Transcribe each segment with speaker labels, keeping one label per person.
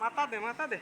Speaker 1: মাথা দে মাথা দে।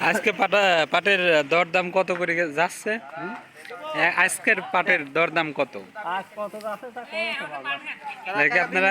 Speaker 2: আজকে পাটা পাটের দরদাম কত করে যাচ্ছে? আজকের পাটের দরদাম কত? আপনারা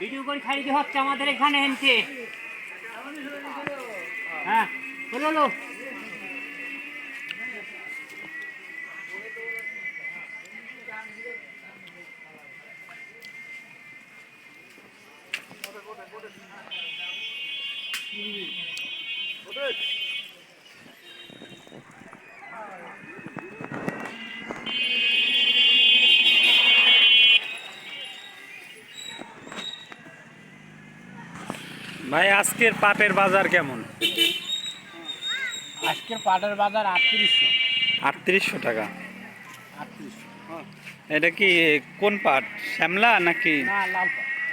Speaker 1: ভিডিও করে খাই দিয়ে হচ্ছে আমাদের এখানে হেনছে হ্যাঁ হলো হলো
Speaker 2: ভাই আজকের পাটের বাজার কেমন?
Speaker 1: আজকের পাটের বাজার আটত্রিশশো।
Speaker 2: আটত্রিশশো টাকা।
Speaker 1: আটত্রিশশো।
Speaker 2: এটা কি কোন পাট শ্যামলা নাকি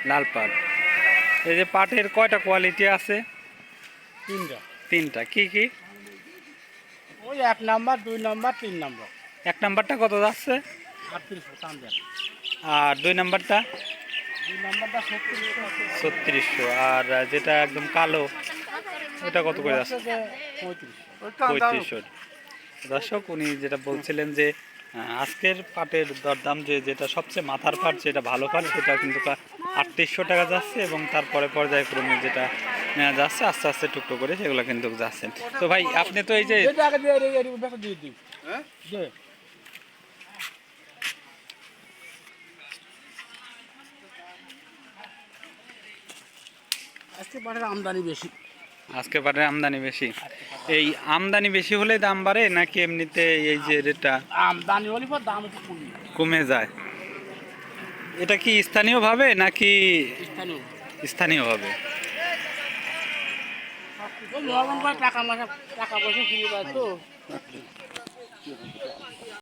Speaker 1: লাল পাট।
Speaker 2: এই যে পাটের কয়টা কোয়ালিটি আছে?
Speaker 1: তিনটা।
Speaker 2: তিনটা। কি কি?
Speaker 1: ওই এক নাম্বার দুই নাম্বার তিন নাম্বার।
Speaker 2: এক নাম্বারটা কত যাচ্ছে?
Speaker 1: আটত্রিশশো
Speaker 2: আর দুই নাম্বারটা? ছত্রিশশো আর যেটা একদম কালো ওটা কত করে যাচ্ছে
Speaker 1: পঁয়ত্রিশশো
Speaker 2: দর্শক উনি যেটা বলছিলেন যে আজকের পাটের দরদাম যে যেটা সবচেয়ে মাথার পাট যেটা ভালো পাট সেটা কিন্তু আটত্রিশশো টাকা যাচ্ছে এবং তারপরে পর্যায়ক্রমে যেটা যাচ্ছে আস্তে আস্তে টুকটো করে সেগুলো কিন্তু যাচ্ছেন তো ভাই আপনি তো এই যে
Speaker 1: এটা আগে দিয়ে এই- এই বেটা দিয়ে দিই দে। আজকে পাটের আমদানি বেশি।
Speaker 2: আজকে পাটের আমদানি বেশি। এই আমদানি বেশি হলে দাম বাড়ে নাকি এমনিতে এই যে রেটটা
Speaker 1: আমদানি হলে পর দাম একটু কমে
Speaker 2: কমে যায়? এটা কি স্থানীয়ভাবে নাকি
Speaker 1: স্থানীয়।
Speaker 2: স্থানীয়ভাবে?
Speaker 1: টাকা টাকা পয়সা কিনে পায় তো।